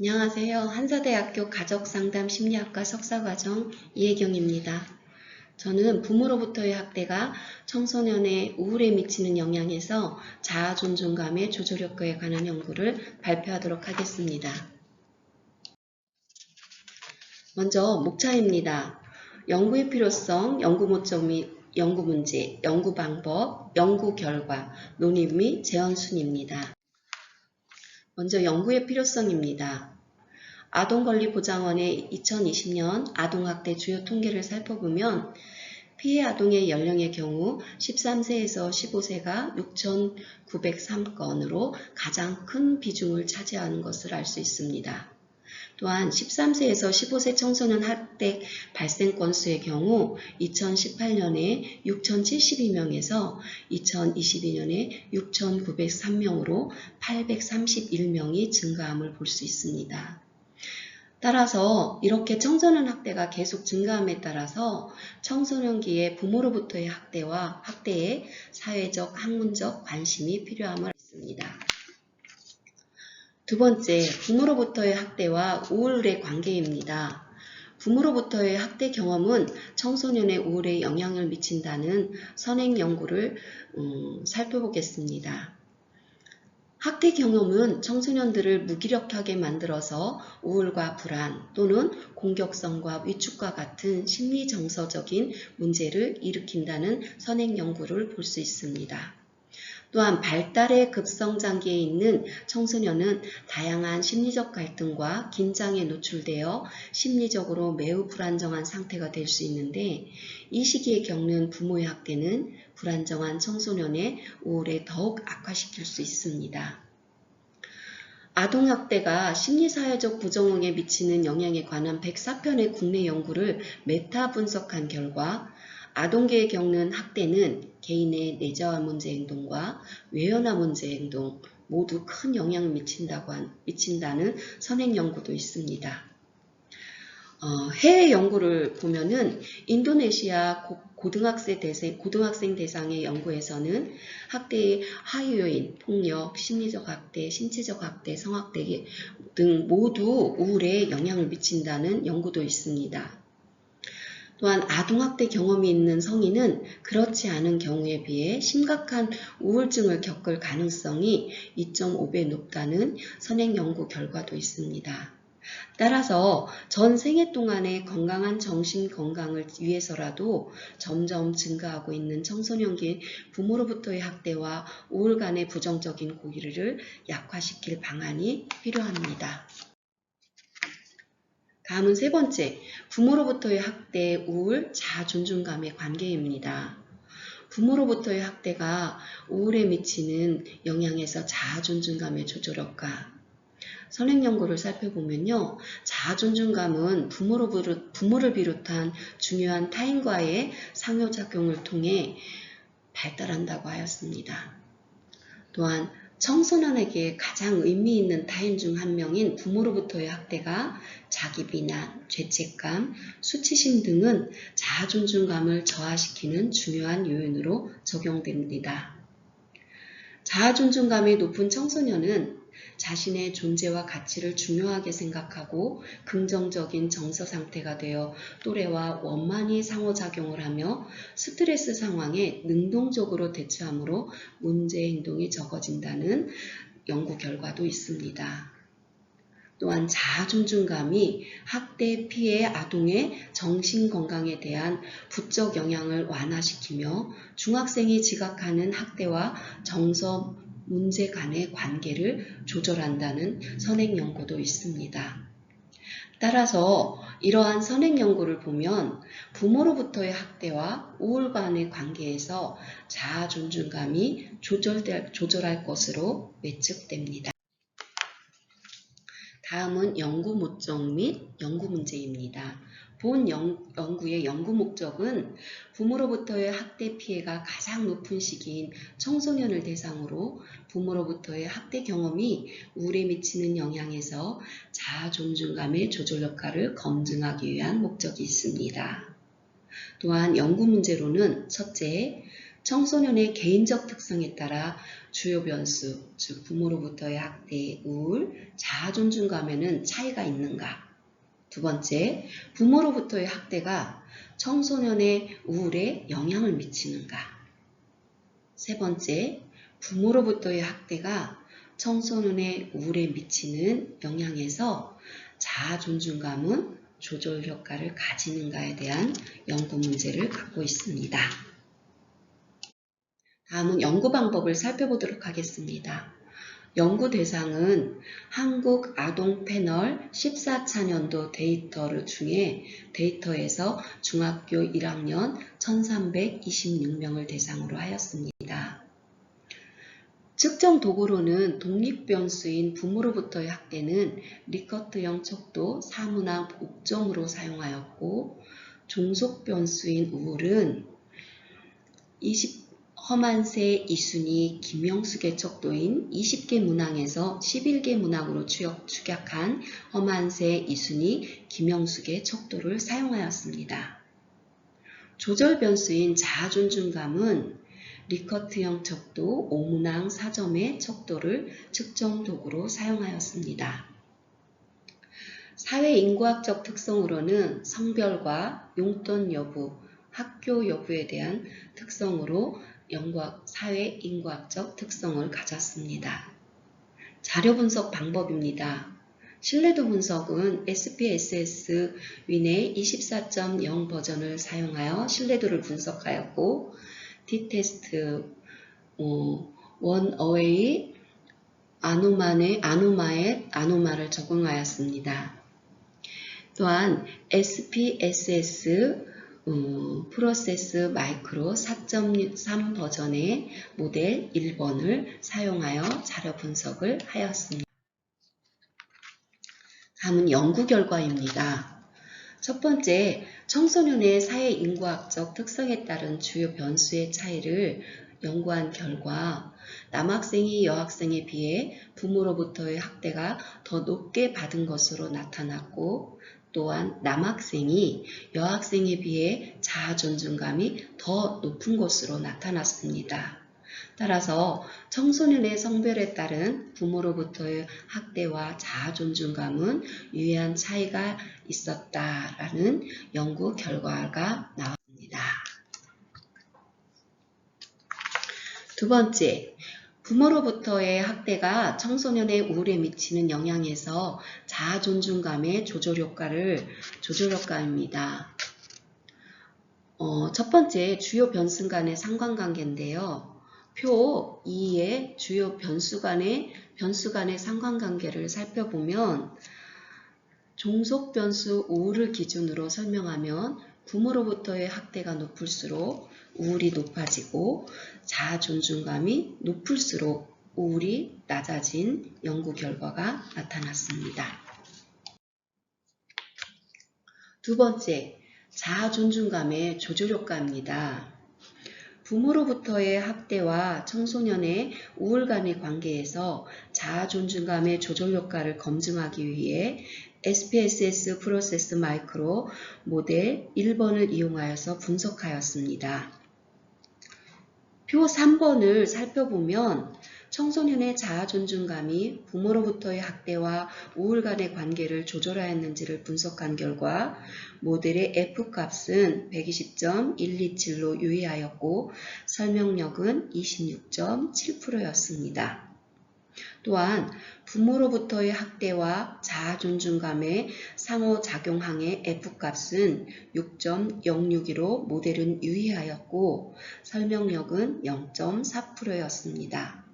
안녕하세요. 한사대학교 가족상담 심리학과 석사과정 이혜경입니다. 저는 부모로부터의 학대가 청소년의 우울에 미치는 영향에서 자아 존중감의 조절 효과에 관한 연구를 발표하도록 하겠습니다. 먼저 목차입니다. 연구의 필요성, 연구 및 연구 문제, 연구 방법, 연구 결과, 논의 및 재원 순입니다. 먼저 연구의 필요성입니다. 아동권리보장원의 2020년 아동학대 주요 통계를 살펴보면 피해 아동의 연령의 경우 13세에서 15세가 6,903건으로 가장 큰 비중을 차지하는 것을 알 수 있습니다. 또한 13세에서 15세 청소년 학대 발생 건수의 경우 2018년에 6,072명에서 2022년에 6,903명으로 831명이 증가함을 볼 수 있습니다. 따라서 이렇게 청소년 학대가 계속 증가함에 따라서 청소년기의 부모로부터의 학대와 학대에 사회적, 학문적 관심이 필요함을 있습니다. 두 번째, 부모로부터의 학대와 우울의 관계입니다. 부모로부터의 학대 경험은 청소년의 우울에 영향을 미친다는 선행 연구를 음, 살펴보겠습니다. 학대 경험은 청소년들을 무기력하게 만들어서 우울과 불안 또는 공격성과 위축과 같은 심리 정서적인 문제를 일으킨다는 선행 연구를 볼 수 있습니다. 또한 발달의 급성장기에 있는 청소년은 다양한 심리적 갈등과 긴장에 노출되어 심리적으로 매우 불안정한 상태가 될 수 있는데 이 시기에 겪는 부모의 학대는 불안정한 청소년의 우울에 더욱 악화시킬 수 있습니다. 아동학대가 심리사회적 부정응에 미치는 영향에 관한 104편의 국내 연구를 메타 분석한 결과 아동계에 겪는 학대는 개인의 내재화 문제 행동과 외연화 문제 행동 모두 큰 영향을 미친다고 한, 미친다는 선행 연구도 있습니다. 어, 해외 연구를 보면은 인도네시아 고, 등학생 대상, 고등학생 대상의 연구에서는 학대의 하위 요인, 폭력, 심리적 학대, 신체적 학대, 성학대 등 모두 우울에 영향을 미친다는 연구도 있습니다. 또한 아동학대 경험이 있는 성인은 그렇지 않은 경우에 비해 심각한 우울증을 겪을 가능성이 2.5배 높다는 선행 연구 결과도 있습니다. 따라서 전 생애 동안의 건강한 정신 건강을 위해서라도 점점 증가하고 있는 청소년기 부모로부터의 학대와 우울간의 부정적인 고의를 약화시킬 방안이 필요합니다. 다음은 세 번째, 부모로부터의 학대, 우울, 자아 존중감의 관계입니다. 부모로부터의 학대가 우울에 미치는 영향에서 자아 존중감의 조절효과. 선행 연구를 살펴보면요. 자아 존중감은 부모로 부모를 비롯한 중요한 타인과의 상호작용을 통해 발달한다고 하였습니다. 또한 청소년에게 가장 의미 있는 타인 중 한 명인 부모로부터의 학대가 자기 비난, 죄책감, 수치심 등은 자아 존중감을 저하시키는 중요한 요인으로 적용됩니다. 자아 존중감이 높은 청소년은 자신의 존재와 가치를 중요하게 생각하고 긍정적인 정서 상태가 되어 또래와 원만히 상호작용을 하며 스트레스 상황에 능동적으로 대처하므로 문제 행동이 적어진다는 연구 결과도 있습니다. 또한 자아 존중감이 학대 피해 아동의 정신 건강에 대한 부적 영향을 완화시키며 중학생이 지각하는 학대와 정서 문제 간의 관계를 조절한다는 선행 연구도 있습니다. 따라서 이러한 선행 연구를 보면 부모로부터의 학대와 우울 간의 관계에서 자아 존중감이 조절될, 조절할 것으로 예측됩니다. 다음은 연구 목적 및 연구 문제입니다. 본 연, 구의 연구 목적은 부모로부터의 학대 피해가 가장 높은 시기인 청소년을 대상으로 부모로부터의 학대 경험이 우울에 미치는 영향에서 자아 존중감의 조절 효과를 검증하기 위한 목적이 있습니다. 또한 연구 문제로는 첫째, 청소년의 개인적 특성에 따라 주요 변수, 즉 부모로부터의 학대, 우울, 자아 존중감에는 차이가 있는가? 두 번째, 부모로부터의 학대가 청소년의 우울에 영향을 미치는가? 세 번째, 부모로부터의 학대가 청소년의 우울에 미치는 영향에서 자아 존중감은 조절 효과를 가지는가에 대한 연구 문제를 갖고 있습니다. 다음은 연구 방법을 살펴보도록 하겠습니다. 연구 대상은 한국 아동 패널 14차년도 데이터를 중에 데이터에서 중학교 1학년 1326명을 대상으로 하였습니다. 측정 도구로는 독립변수인 부모로부터의 학대는 리커트형 척도 사문항 옥점으로 사용하였고 종속변수인 우울은 20 허만세 이순이 김영숙의 척도인 20개 문항에서 11개 문항으로 추격, 축약한 허만세 이순이 김영숙의 척도를 사용하였습니다. 조절 변수인 자아존중감은 리커트형 척도 5문항 4점의 척도를 측정 도구로 사용하였습니다. 사회인구학적 특성으로는 성별과 용돈 여부, 학교 여부에 대한 특성으로 연구학, 사회인구학적 특성을 가졌습니다. 자료 분석 방법입니다. 신뢰도 분석은 SPSS 윈의 24.0 버전을 사용하여 신뢰도를 분석하였고 T테스트 어, 원어웨이 아노마의 아노마의 아노마를 적용하였습니다. 또한 SPSS 어, 프로세스 마이크로 4.3 버전의 모델 1번을 사용하여 자료 분석을 하였습니다. 다음은 연구 결과입니다. 첫 번째, 청소년의 사회 인구학적 특성에 따른 주요 변수의 차이를 연구한 결과 남학생이 여학생에 비해 부모로부터의 학대가 더 높게 받은 것으로 나타났고 또한 남학생이 여학생에 비해 자아 존중감이 더 높은 것으로 나타났습니다. 따라서 청소년의 성별에 따른 부모로부터의 학대와 자아 존중감은 유의한 차이가 있었다라는 연구 결과가 나왔습니다. 두 번째, 부모로부터의 학대가 청소년의 우울에 미치는 영향에서 자아 존중감의 조절 효과를 조절 효과입니다. 어, 첫 번째 주요 변수 간의 상관관계인데요. 표 2의 주요 변수 간의 변수 간의 상관관계를 살펴보면 종속 변수 우울을 기준으로 설명하면 부모로부터의 학대가 높을수록 우울이 높아지고 자아 존중감이 높을수록 우울이 낮아진 연구 결과가 나타났습니다. 두 번째, 자아 존중감의 조절 효과입니다. 부모로부터의 학대와 청소년의 우울감의 관계에서 자아 존중감의 조절 효과를 검증하기 위해 SPSS 프로세스 마이크로 모델 1번을 이용하여서 분석하였습니다. 표 3번을 살펴보면 청소년의 자아 존중감이 부모로부터의 학대와 우울 간의 관계를 조절하였는지를 분석한 결과 모델의 F값은 120.127로 유의하였고 설명력은 26.7%였습니다. 또한 부모로부터의 학대와 자아 존중감의 상호작용항의 F값은 6.062로 모델은 유의하였고 설명력은 0.4%였습니다.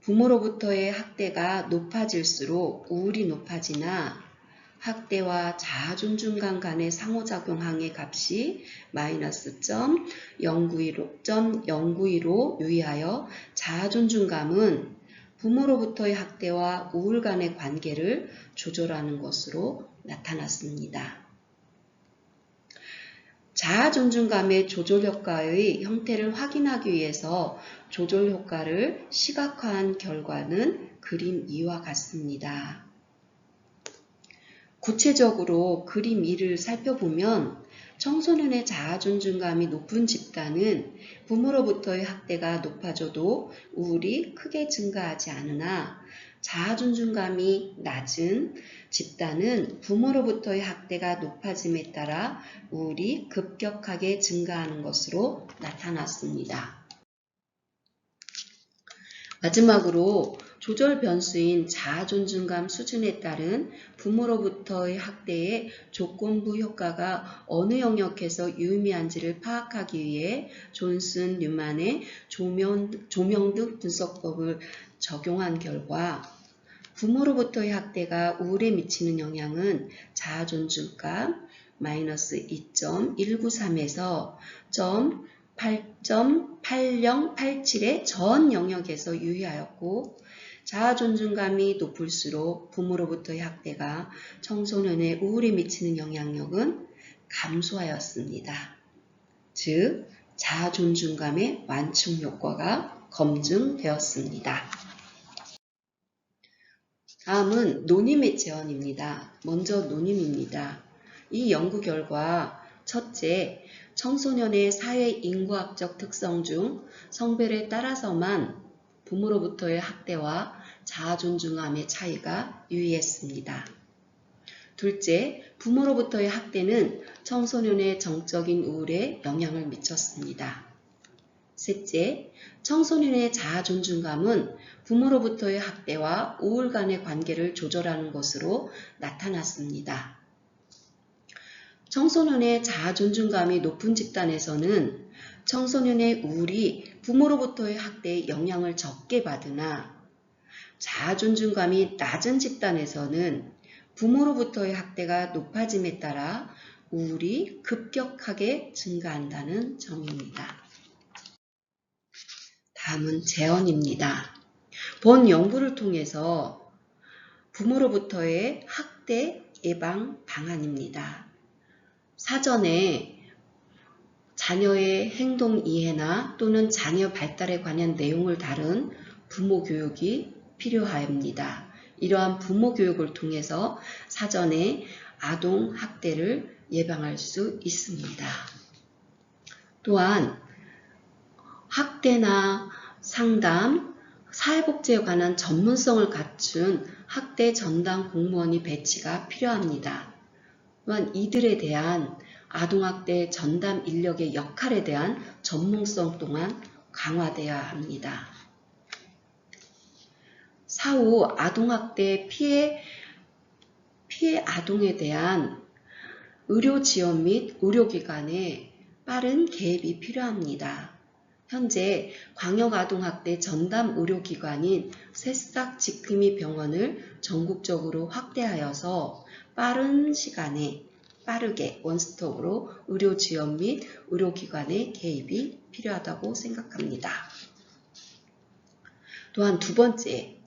부모로부터의 학대가 높아질수록 우울이 높아지나 학대와 자아 존중감 간의 상호작용항의 값이 마이너스 0.092로 유의하여 자아 존중감은 부모로부터의 학대와 우울 간의 관계를 조절하는 것으로 나타났습니다. 자아 존중감의 조절 효과의 형태를 확인하기 위해서 조절 효과를 시각화한 결과는 그림 2와 같습니다. 구체적으로 그림 2를 살펴보면 청소년의 자아 존중감이 높은 집단은 부모로부터의 학대가 높아져도 우울이 크게 증가하지 않으나 자아 존중감이 낮은 집단은 부모로부터의 학대가 높아짐에 따라 우울이 급격하게 증가하는 것으로 나타났습니다. 마지막으로 조절 변수인 자아 존중감 수준에 따른 부모로부터의 학대의 조건부 효과가 어느 영역에서 유의미한지를 파악하기 위해 존슨 뉴만의 조명, 조명 등 분석법을 적용한 결과 부모로부터의 학대가 우울에 미치는 영향은 자아 존중감 마이너스 2.193에서 8.8087의 전 영역에서 유의하였고 자아 존중감이 높을수록 부모로부터의 학대가 청소년의 우울에 미치는 영향력은 감소하였습니다. 즉, 자아 존중감의 완충 효과가 검증되었습니다. 다음은 노님의 제언입니다. 먼저 노님입니다. 이 연구 결과 첫째, 청소년의 사회 인구학적 특성 중 성별에 따라서만 부모로부터의 학대와 자아 존중함의 차이가 유의했습니다. 둘째, 부모로부터의 학대는 청소년의 정적인 우울에 영향을 미쳤습니다. 셋째, 청소년의 자아 존중감은 부모로부터의 학대와 우울 간의 관계를 조절하는 것으로 나타났습니다. 청소년의 자아 존중감이 높은 집단에서는 청소년의 우울이 부모로부터의 학대에 영향을 적게 받으나 자아 존중감이 낮은 집단에서는 부모로부터의 학대가 높아짐에 따라 우울이 급격하게 증가한다는 점입니다. 다음은 재언입니다. 본 연구를 통해서 부모로부터의 학대 예방 방안입니다. 사전에 자녀의 행동 이해나 또는 자녀 발달에 관한 내용을 다룬 부모 교육이 필요합니다. 이러한 부모 교육을 통해서 사전에 아동 학대를 예방할 수 있습니다. 또한 학대나 상담, 사회복지에 관한 전문성을 갖춘 학대 전담 공무원이 배치가 필요합니다. 또한 이들에 대한 아동학대 전담 인력의 역할에 대한 전문성 또한 강화되어야 합니다. 사후 아동학대 피해, 피해 아동에 대한 의료 지원 및 의료기관의 빠른 개입이 필요합니다. 현재 광역아동학대 전담 의료기관인 새싹 지킴이 병원을 전국적으로 확대하여서 빠른 시간에 빠르게 원스톱으로 의료 지원 및 의료기관의 개입이 필요하다고 생각합니다. 또한 두 번째,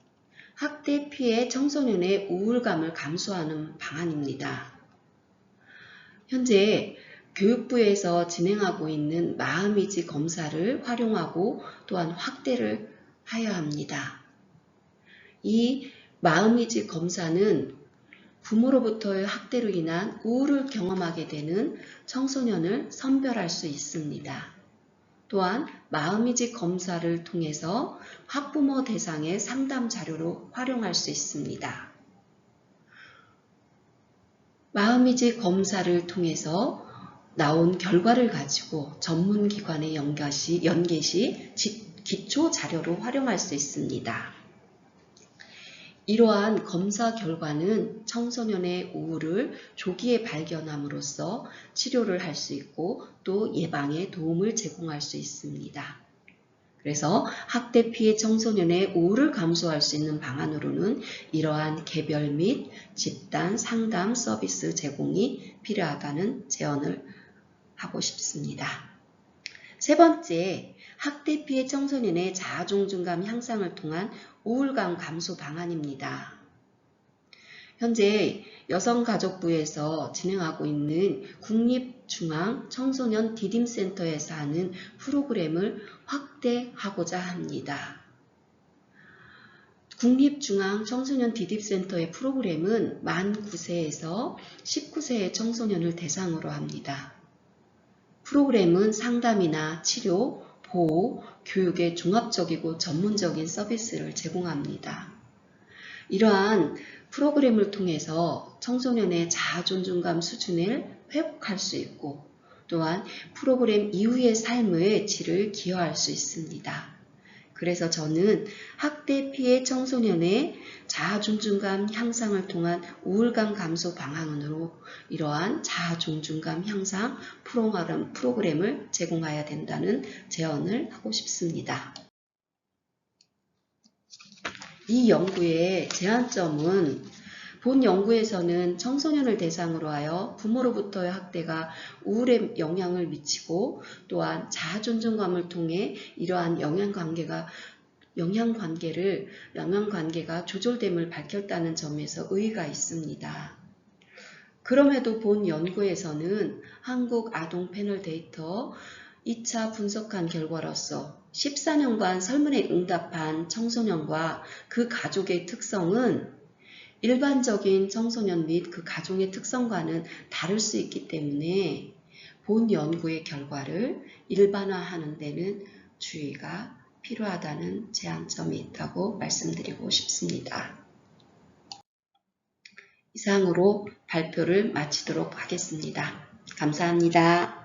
학대 피해 청소년의 우울감을 감소하는 방안입니다. 현재 교육부에서 진행하고 있는 마음이지 검사를 활용하고 또한 확대를 하여야 합니다. 이 마음이지 검사는 부모로부터의 학대로 인한 우울을 경험하게 되는 청소년을 선별할 수 있습니다. 또한 마음이지 검사를 통해서 학부모 대상의 상담 자료로 활용할 수 있습니다. 마음이지 검사를 통해서 나온 결과를 가지고 전문기관에 연계 시, 연계 시 기초 자료로 활용할 수 있습니다. 이러한 검사 결과는 청소년의 우울을 조기에 발견함으로써 치료를 할 수 있고 또 예방에 도움을 제공할 수 있습니다. 그래서 학대 피해 청소년의 우울을 감소할 수 있는 방안으로는 이러한 개별 및 집단 상담 서비스 제공이 필요하다는 제언을 하고 싶습니다. 세 번째, 학대 피해 청소년의 자아존중감 향상을 통한 우울감 감소 방안입니다. 현재 여성가족부에서 진행하고 있는 국립중앙 청소년 디딤센터에서 하는 프로그램을 확대하고자 합니다. 국립중앙 청소년 디딤센터의 프로그램은 만 9세에서 19세의 청소년을 대상으로 합니다. 프로그램은 상담이나 치료, 보호, 교육의 종합적이고 전문적인 서비스를 제공합니다. 이러한 프로그램을 통해서 청소년의 자아 존중감 수준을 회복할 수 있고 또한 프로그램 이후의 삶의 질을 기여할 수 있습니다. 그래서 저는 학대 피해 청소년의 자아 존중감 향상을 통한 우울감 감소 방안으로 이러한 자아 존중감 향상 프로그램, 프로그램을 제공해야 된다는 제언을 하고 싶습니다. 이 연구의 제한점은 본 연구에서는 청소년을 대상으로 하여 부모로부터의 학대가 우울에 영향을 미치고 또한 자아 존중감을 통해 이러한 영향 관계가 영향 관계를 영향 관계가 조절됨을 밝혔다는 점에서 의의가 있습니다. 그럼에도 본 연구에서는 한국 아동 패널 데이터 2차 분석한 결과로서 14년간 설문에 응답한 청소년과 그 가족의 특성은 일반적인 청소년 및 그 가족의 특성과는 다를 수 있기 때문에 본 연구의 결과를 일반화하는 데는 주의가 필요하다는 제한점이 있다고 말씀드리고 싶습니다. 이상으로 발표를 마치도록 하겠습니다. 감사합니다.